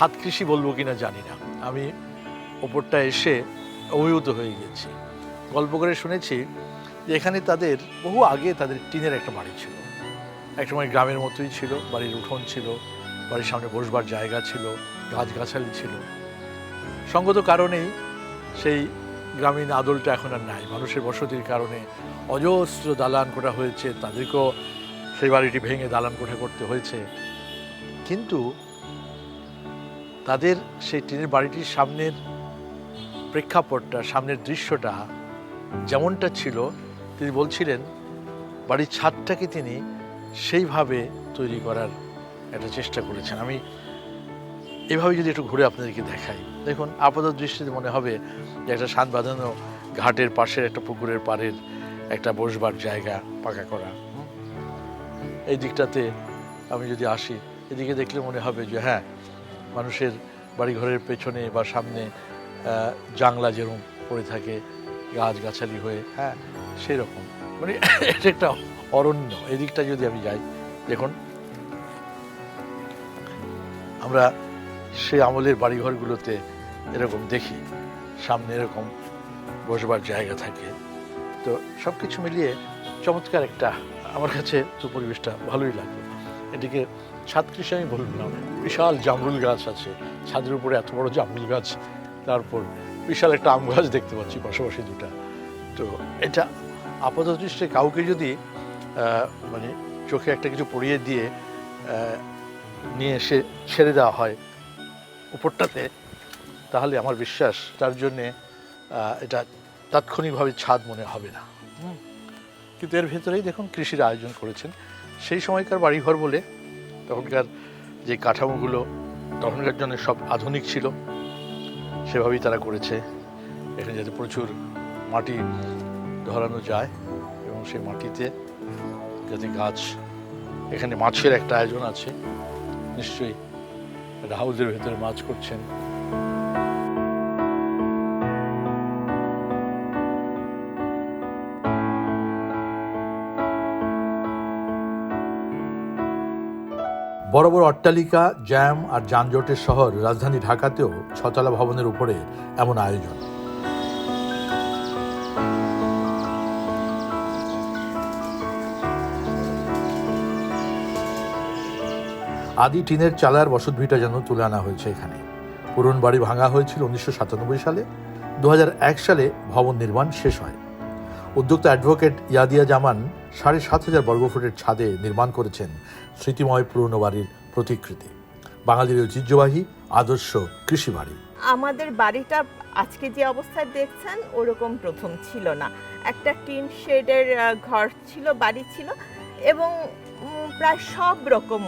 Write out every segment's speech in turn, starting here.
ছাদ কৃষি বলব কিনা জানি না। আমি ওপরটা এসে অভিভূত হয়ে গেছি। গল্প করে শুনেছি যে এখানে তাদের বহু আগে তাদের টিনের একটা বাড়ি ছিল। একসময় গ্রামের মতোই ছিল, বাড়ির উঠোন ছিল, বাড়ির সামনে বসবার জায়গা ছিল, গাছগাছালি ছিল। সঙ্গত কারণেই সেই গ্রামীণ আদলটা এখন আর নাই। মানুষের বসতির কারণে অজস্র দালান কোঠা হয়েছে, তাদেরকেও সেই বাড়িটি ভেঙে দালান কোঠা করতে হয়েছে। কিন্তু তাদের সেই টিনের বাড়িটির সামনের প্রেক্ষাপটটা, সামনের দৃশ্যটা যেমনটা ছিল, তিনি বলছিলেন, বাড়ির ছাদটাকে তিনি সেইভাবে তৈরি করার একটা চেষ্টা করেছেন। আমি এভাবে যদি একটু ঘুরে আপনাদেরকে দেখাই। দেখুন আপাত দৃষ্টিতে মনে হবে যে একটা সাত বাঁধানো ঘাটের পাশের একটা পুকুরের পাড়ের একটা বসবার জায়গা পাকা করা। এই দিকটাতে আমি যদি আসি, এদিকে দেখলে মনে হবে যে হ্যাঁ মানুষের বাড়িঘরের পেছনে বা সামনে জাংলা যেরকম পড়ে থাকে, গাছগাছালি হয়ে হ্যাঁ সেই রকম মানে এটা একটা অরণ্য। এদিকটা যদি আমি যাই, দেখুন, আমরা সে আমলের বাড়িঘরগুলোতে এরকম দেখি, সামনে এরকম বসবার জায়গা থাকে। তো সব কিছু মিলিয়ে চমৎকার একটা, আমার কাছে তো পরিবেশটা ভালোই লাগল। এদিকে ছাদ কৃষি আমি বলব না। বিশাল জামরুল গাছ আছে। ছাদের উপরে এত বড় জামরুল গাছ, তারপর বিশাল একটা আম গাছ দেখতে পাচ্ছি পাশাপাশি দুটা। তো এটা আপাত দৃষ্টি কাউকে যদি মানে চোখে একটা কিছু পরিয়ে দিয়ে নিয়ে এসে ছেড়ে দেওয়া হয় উপরটাতে, তাহলে আমার বিশ্বাস তার জন্যে এটা তাৎক্ষণিকভাবে ছাদ মনে হবে না। কিন্তু এর ভেতরেই দেখুন কৃষির আয়োজন করেছেন। সেই সময়কার বাড়িঘর বলে তখনকার যে কাঠামোগুলো তখনকার জন্য সব আধুনিক ছিল, সেভাবেই তারা করেছে। এখানে যাতে প্রচুর মাটি ধরানো যায় এবং সেই মাটিতে যাতে গাছ, এখানে মাছের একটা আয়োজন আছে। নিশ্চয়ই একটা হাউজের ভেতরে মাছ করছেন। বড় বড় অট্টালিকা, জ্যাম আর যানজটের শহর রাজধানী ঢাকাতেও ছতলা ভবনের উপরে এমন আয়োজন। আদি টিনের চালার বসতভিটা যেন তুলে আনা হয়েছে এখানে। পুরন বাড়ি ভাঙা হয়েছিল উনিশশো সাতানব্বই সালে। দু হাজার এক সালে ভবন নির্মাণ শেষ হয়। উদ্যোক্তা অ্যাডভোকেট ইয়াদিয়া জামান সাড়ে সাত হাজার বর্গফুটের ছাদে নির্মাণ করেছেন স্মৃতিময় পুরনো বাড়ির প্রতিকৃতি। বাঙালির ঐতিহ্যবাহী আদর্শ কৃষি বাড়ি। আমাদের বাড়িটা আজকে যে অবস্থায় দেখছেন, ওরকম প্রথম ছিল না। একটা টিন শেডের ঘর ছিল, বাড়ি ছিল, এবং প্রায় সব রকম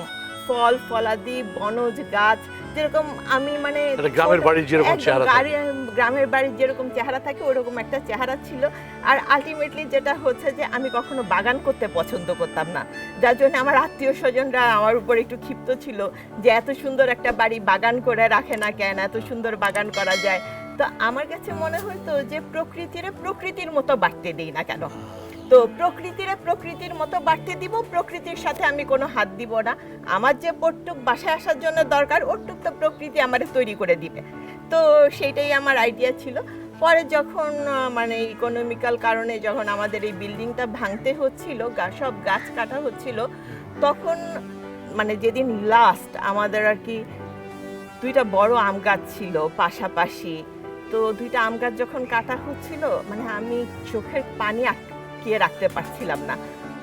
ফল ফলাদি বনজ গাছ যেরকম আমি মানে গ্রামের বাড়ির যেরকম চেহারা গ্রামের বাড়ির যেরকম চেহারা থাকে ওরকম একটা চেহারা ছিল। আর আলটিমেটলি যেটা হচ্ছে যে আমি কখনো বাগান করতে পছন্দ করতাম না। যার জন্য আমার আত্মীয় স্বজনরা আমার উপর একটু ক্ষিপ্ত ছিল যে এত সুন্দর একটা বাড়ি বাগান করে রাখে না কেন? এত সুন্দর বাগান করা যায়। তো আমার কাছে মনে হতো যে প্রকৃতিরে প্রকৃতির মতো বাড়তে দিই না কেন? তো প্রকৃতিরে প্রকৃতির মতো বাড়তে দিব, প্রকৃতির সাথে আমি কোনো হাত দিব না। আমার যে পট্টুক বাসায় আসার জন্য দরকার, ওটুক তো প্রকৃতি আমার তৈরি করে দিবে। তো সেইটাই আমার আইডিয়া ছিল। পরে যখন মানে ইকোনমিক্যাল কারণে যখন আমাদের এই বিল্ডিংটা ভাঙতে হচ্ছিল সব গাছ কাটা হচ্ছিল, তখন মানে যেদিন লাস্ট আমাদের আর কি দুইটা বড় আম গাছ ছিল পাশাপাশি, তো দুইটা আম গাছ যখন কাটা হচ্ছিল মানে আমি চোখের পানি আটকিয়ে রাখতে পারছিলাম না।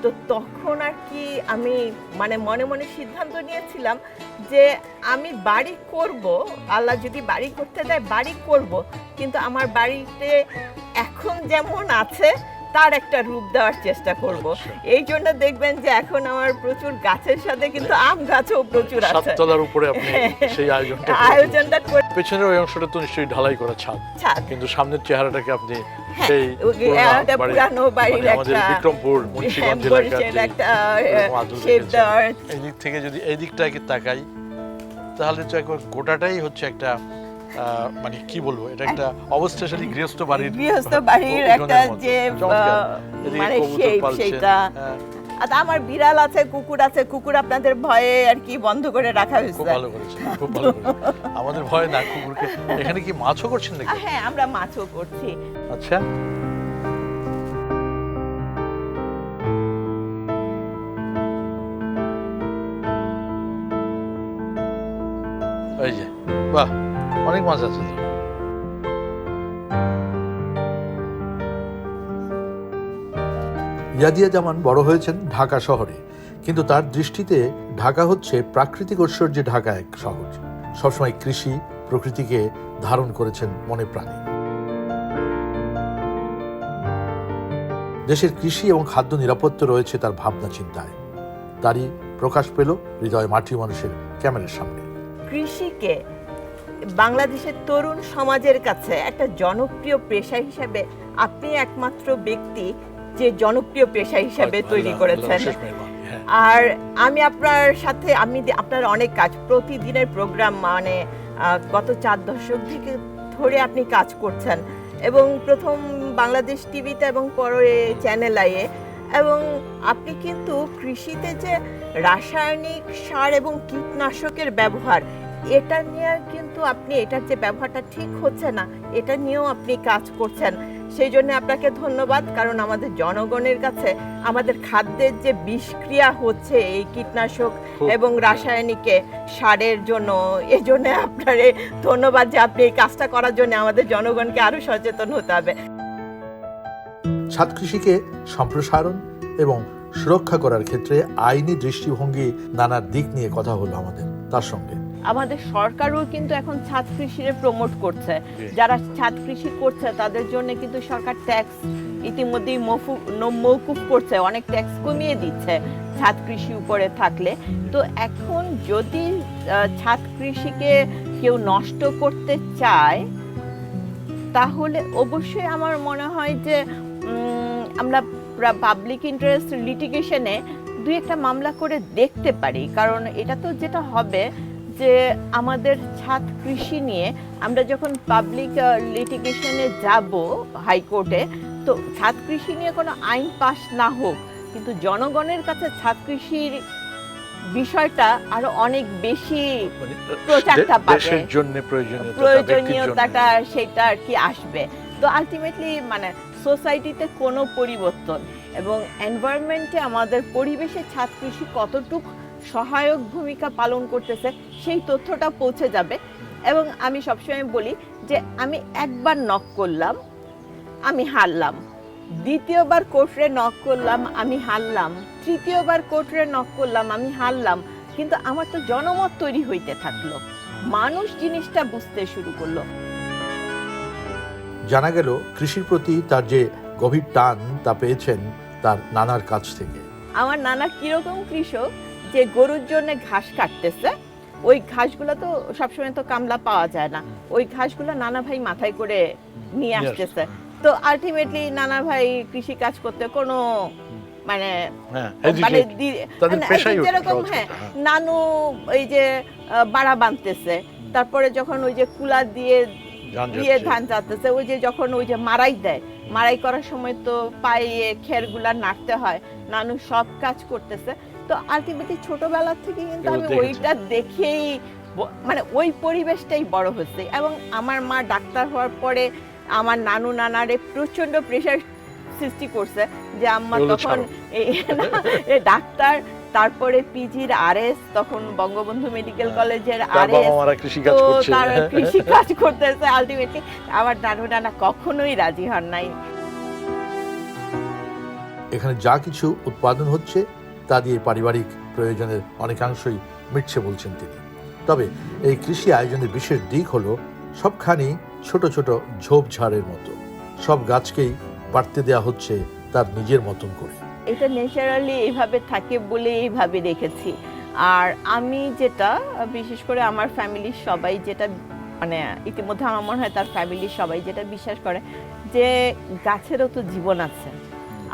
তো তখন আর কি আমি মানে মনে মনে সিদ্ধান্ত নিয়েছিলাম যে আমি বাড়ি করব, আল্লাহ যদি বাড়ি করতে দেয় বাড়ি করব, কিন্তু আমার বাড়িতে এখন যেমন আছে তার একটা রূপ দেওয়ার চেষ্টা করব। আচ্ছা। এই জন্য দেখবেন যে এখন আমার প্রচুর গাছের সাথে কিন্তু আম গাছও প্রচুর আছে। সাততলার উপরে আপনি সেই আয়োজনটা আয়োজনটা পেছনের ওই অংশটা তো নিশ্চয়ই ঢালাই করা ছাদ। কিন্তু সামনের চেহারাটাকে আপনি হ্যাঁ, সেই পুরানো বাড়ির মানে একটা বিক্রমপুর মুন্সিগঞ্জ হ্যাঁ, এলাকার এই দিক থেকে যদি এই দিকটাকে তাকাই তাহলে তো একবার গোটাটাই হচ্ছে একটা মানে কি বলব এটা একটা অবস্থাশালী গৃহস্থ বাড়ির গৃহস্থ বাড়ির একটা যে মানে শেপ সেটা হ্যাঁ, আর আমার বিড়াল আছে কুকুর আছে কুকুর আপনাদের ভয়ে আর কি বন্ধ করে রাখা খুব হয়েছে ভালো করেছেন খুব ভালো আমাদের ভয় না কুকুরকে। এখানে কি মাছও করছেন নাকি? হ্যাঁ আমরা মাছও করছি। আচ্ছা। এই যে বাহ। অনেক মাছ আছে। তো ইয়াদিয়া জামান বড় হয়েছেন ঢাকা শহরে কিন্তু তার দৃষ্টিতে ঢাকা হচ্ছে প্রাকৃতিক ঐশ্বর্যে ঢাকা এক শহর। সবসময় কৃষি প্রকৃতিকে ধারণ করেছেন মনে প্রাণে। দেশের কৃষি এবং খাদ্য নিরাপত্তা রয়েছে তার ভাবনা চিন্তায়। তারই প্রকাশ পেল হৃদয় মাটি মানুষের ক্যামেরার সামনে। কৃষিকে বাংলাদেশের তরুণ সমাজের কাছে একটা জনপ্রিয় পেশা হিসেবে আপনি একমাত্র ব্যক্তি যে জনপ্রিয় পেশা হিসেবে তৈরি করেছেন হ্যাঁ। আর আমি আপনার সাথে আমি আপনার অনেক কাজ প্রতিদিনের প্রোগ্রাম মানে গত চার দশক থেকে ধরে আপনি কাজ করছেন এবং প্রথম বাংলাদেশ টিভিতে এবং পরে চ্যানেল আইয়ে এবং আপনি কিন্তু কৃষিতে যে রাসায়নিক সার এবং কীটনাশকের ব্যবহার এটা নিয়ে কিন্তু আপনি এটার যে ব্যবহারটা ঠিক হচ্ছে না এটা নিয়েও আপনি কাজ করছেন। সেই জন্য আপনাকে ধন্যবাদ কারণ আমাদের জনগণের কাছে আমাদের খাদ্যের যে বিষক্রিয়া হচ্ছে এই কীটনাশক এবং রাসায়নিকে সারের জন্য এই জন্য আপনারে ধন্যবাদ যে আপনি এই কাজটা করার জন্য আমাদের জনগণকে আরও সচেতন হতে হবে। ছাদ কৃষিকে সম্প্রসারণ এবং সুরক্ষা করার ক্ষেত্রে আইনি দৃষ্টিভঙ্গি নানা দিক নিয়ে কথা হলো আমাদের তার সঙ্গে। আমাদের সরকারও কিন্তু এখন ছাদ কৃষিরে প্রমোট করছে। যারা ছাদ কৃষি করছে তাদের জন্য কিন্তু সরকার ট্যাক্স ইতিমধ্যেই মফু- মৌকুফ করছে অনেক ট্যাক্স কমিয়ে দিচ্ছে ছাদ কৃষি উপরে থাকলে। তো এখন যদি ছাদ কৃষিকে কেউ নষ্ট করতে চায় তাহলে অবশ্যই আমার মনে হয় যে আমরা পাবলিক ইন্টারেস্ট লিটিগেশনে দুই একটা মামলা করে দেখতে পারি। কারণ এটা তো যেটা হবে যে আমাদের ছাদ কৃষি নিয়ে আমরা যখন পাবলিক লিটিগেশনে যাব হাইকোর্টে তো ছাদ কৃষি নিয়ে কোনো আইন পাশ না হোক কিন্তু জনগণের কাছে ছাদ কৃষির বিষয়টা আরও অনেক বেশি প্রচারটা পাবে। জন্য প্রয়োজনীয়তাটা সেটা আর কি আসবে তো আলটিমেটলি মানে সোসাইটিতে কোনো পরিবর্তন এবং এনভায়রনমেন্টে আমাদের পরিবেশে ছাদ কৃষি কতটুক সহায়ক ভূমিকা পালন করতেছে সেই তথ্যটা পৌঁছে যাবে। এবং আমি সবসময় বলি যে আমি একবার নক করলাম আমি হারলাম। দ্বিতীয়বার কোর্টরে নক করলাম আমি হারলাম। তৃতীয়বার কোর্টরে নক করলাম আমি হারলাম। কিন্তু আমার তো জনমত তৈরি হইতে থাকল। মানুষ জিনিসটা বুঝতে শুরু করল। জানা গেল কৃষির প্রতি তার যে গভীর টান তা পেয়েছেন তার নানার কাছ থেকে। আমার নানা কীরকম কৃষক যে গরুর জন্য ঘাস কাটতেছে ওই ঘাসগুলো তো সবসময় তো কামলা পাওয়া যায় না। ওই ঘাসগুলো নানা ভাই মাথায় করে নিয়ে আসতেছে। তো আলটিমেটলি নানা ভাই কৃষি কাজ করতে কোনো মানে হ্যাঁ মানে মানে যেরকম হ্যাঁ হ্যাঁ। নানু এই যে বাড়া বাঁধতেছে তারপরে যখন ওই যে কুলা দিয়ে দিয়ে ধান চাচ্ছে ওই যে যখন ওই যে মারাই দেয় মারাই করার সময় তো পায়ে খেরগুলা নাড়তে হয়। নানু সব কাজ করতেছে। তো আলটিমেটলি ছোটবেলা থেকে কিন্তু আমি ওইটা দেখেই মানে ওই পরিবেশটাই বড় হচ্ছে। এবং আমার মা ডাক্তার হওয়ার পরে আমার নানু নানারে প্রচণ্ড প্রেশার সৃষ্টি করছে যে আম্মা তখন ডাক্তার তারপরে পিজির আরএস তখন বঙ্গবন্ধু মেডিকেল কলেজের তার আরএস তো তারা কৃষি কাজ করতেছে আলটিমেটলি আমার নানু নানা কখনোই রাজি হন নাই। এখানে যা কিছু উৎপাদন হচ্ছে তা দিয়ে পারিবারিক প্রয়োজনের অনেকাংশই মিটছে বলছেন তিনি। তবে এই কৃষি আয়োজনের বিশেষ দিক হলো সবখানি ছোট ছোট ঝোপঝাড়ের মতো। সব গাছকেই বাড়তে দেয়া হচ্ছে তার নিজের মতন করে। এটা ন্যাচারালি এইভাবে থাকে বলে এইভাবে রেখেছি। আর আমি যেটা, বিশেষ করে আমার ফ্যামিলির সবাই যেটা মানে ইতিমধ্যে আমার মনে হয় তার ফ্যামিলির সবাই যেটা বিশ্বাস করে যে গাছেরও তো জীবন আছে।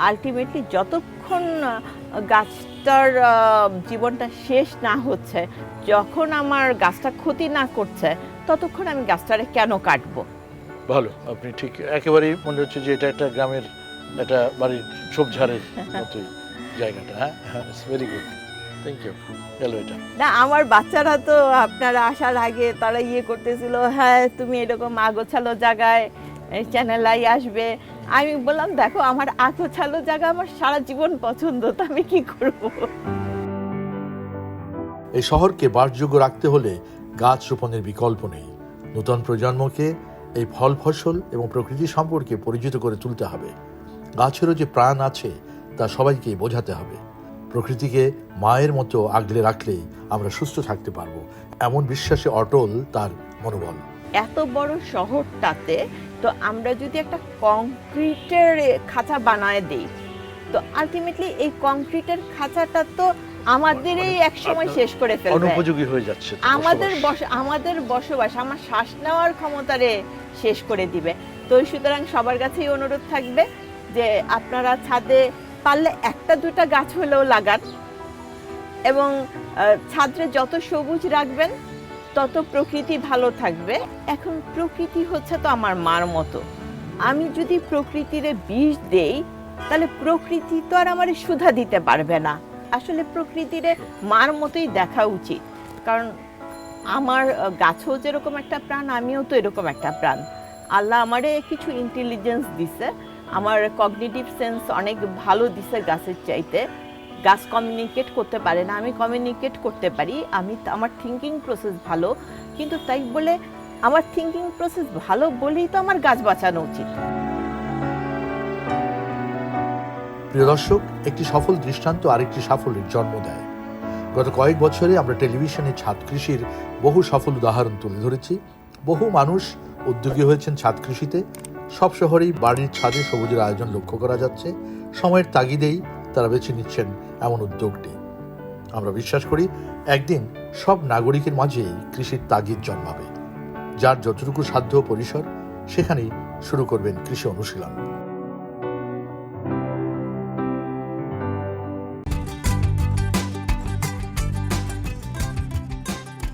আলটিমেটলি যতক্ষণ গাছটার জীবনটা শেষ না হচ্ছে যখন আমার গাছটা ক্ষতি না করছে ততক্ষণ আমি গাছটারে কেন কাটবো? ভালো আপনি ঠিক। একেবারেই মনে হচ্ছে যে এটা একটা গ্রামের একটা বাড়ির ঝোপঝাড়ের মতোই জায়গাটা হ্যাঁ? ভেরি গুড থ্যাংক ইউ গেল এটা। না আমার বাচ্চারা তো আপনারা আসার আগে তারা ইয়ে করতেছিল হ্যাঁ তুমি এরকম আগোছালো জায়গায় চ্যানেল আই আসবে। আমি বললাম, দেখো, আমার আগোছালো জায়গা, আমার সারা জীবন পছন্দ, তো আমি কি করব? এই শহরকে বাসযোগ্য রাখতে হলে গাছ রোপণের বিকল্প নেই। নতুন প্রজন্মকে এই ফল, ফসল এবং প্রকৃতি সম্পর্কে পরিচিত করে তুলতে হবে। গাছেরও যে প্রাণ আছে, তা সবাইকে বোঝাতে হবে। প্রকৃতিকে মায়ের মতো আগলে রাখলেই আমরা সুস্থ থাকতে পারব। এমন বিশ্বাসে অটল তার মনোবল। এত বড় শহরটাতে তো আমরা যদি একটা কংক্রিটের খাঁচা বানায় দিই তো আলটিমেটলি এই কংক্রিটের খাঁচাটা তো আমাদেরই এক সময় শেষ করে ফেলবে। অনুপযোগী হয়ে যাচ্ছে আমাদের বস আমাদের বসবাস আমার শ্বাস নেওয়ার ক্ষমতারে শেষ করে দিবে। তো সুতরাং সবার কাছেই অনুরোধ থাকবে যে আপনারা ছাদে পারলে একটা দুটা গাছ হলেও লাগান এবং ছাদে যত সবুজ রাখবেন তত প্রকৃতি ভালো থাকবে। এখন প্রকৃতি হচ্ছে তো আমার মার মতো। আমি যদি প্রকৃতিরে বিষ দেই, তাহলে প্রকৃতি তো আর আমার সুধা দিতে পারবে না। আসলে প্রকৃতিরে মার মতোই দেখা উচিত। কারণ আমার গাছও যেরকম একটা প্রাণ, আমিও তো এরকম একটা প্রাণ। আল্লাহ আমারে কিছু ইন্টেলিজেন্স দিছে। আমার কগনিটিভ সেন্স অনেক ভালো দিছে গাছের চাইতে। গাছ কমিউনিকেট করতে পারে না, আমি কমিউনিকেট করতে পারি, আমি আমার থিঙ্কিং প্রসেস ভালো, কিন্তু তাই বলে আমার থিঙ্কিং প্রসেস ভালো বলেই তো আমার গাছ বাঁচানো উচিত। প্রিয় দর্শক, একটি সফল দৃষ্টান্ত আরেকটি সাফল্যের জন্ম দেয়। গত কয়েক বছরে আমরা টেলিভিশনে ছাদ কৃষির বহু সফল উদাহরণ তুলে ধরেছি। বহু মানুষ উদ্যোগী হয়েছেন ছাদ কৃষিতে। সব শহরেই বাড়ির ছাদে সবুজের আয়োজন লক্ষ্য করা যাচ্ছে। সময়ের তাগিদেই তারা বেছে নিচ্ছেন এমন উদ্যোগটি। আমরা বিশ্বাস করি, একদিন সব নাগরিকের মাঝেই কৃষির তাগিদ জন্মাবে। যার যতটুকু সাধ্য পরিসর, সেখানেই শুরু করবেন কৃষি অনুশীলন।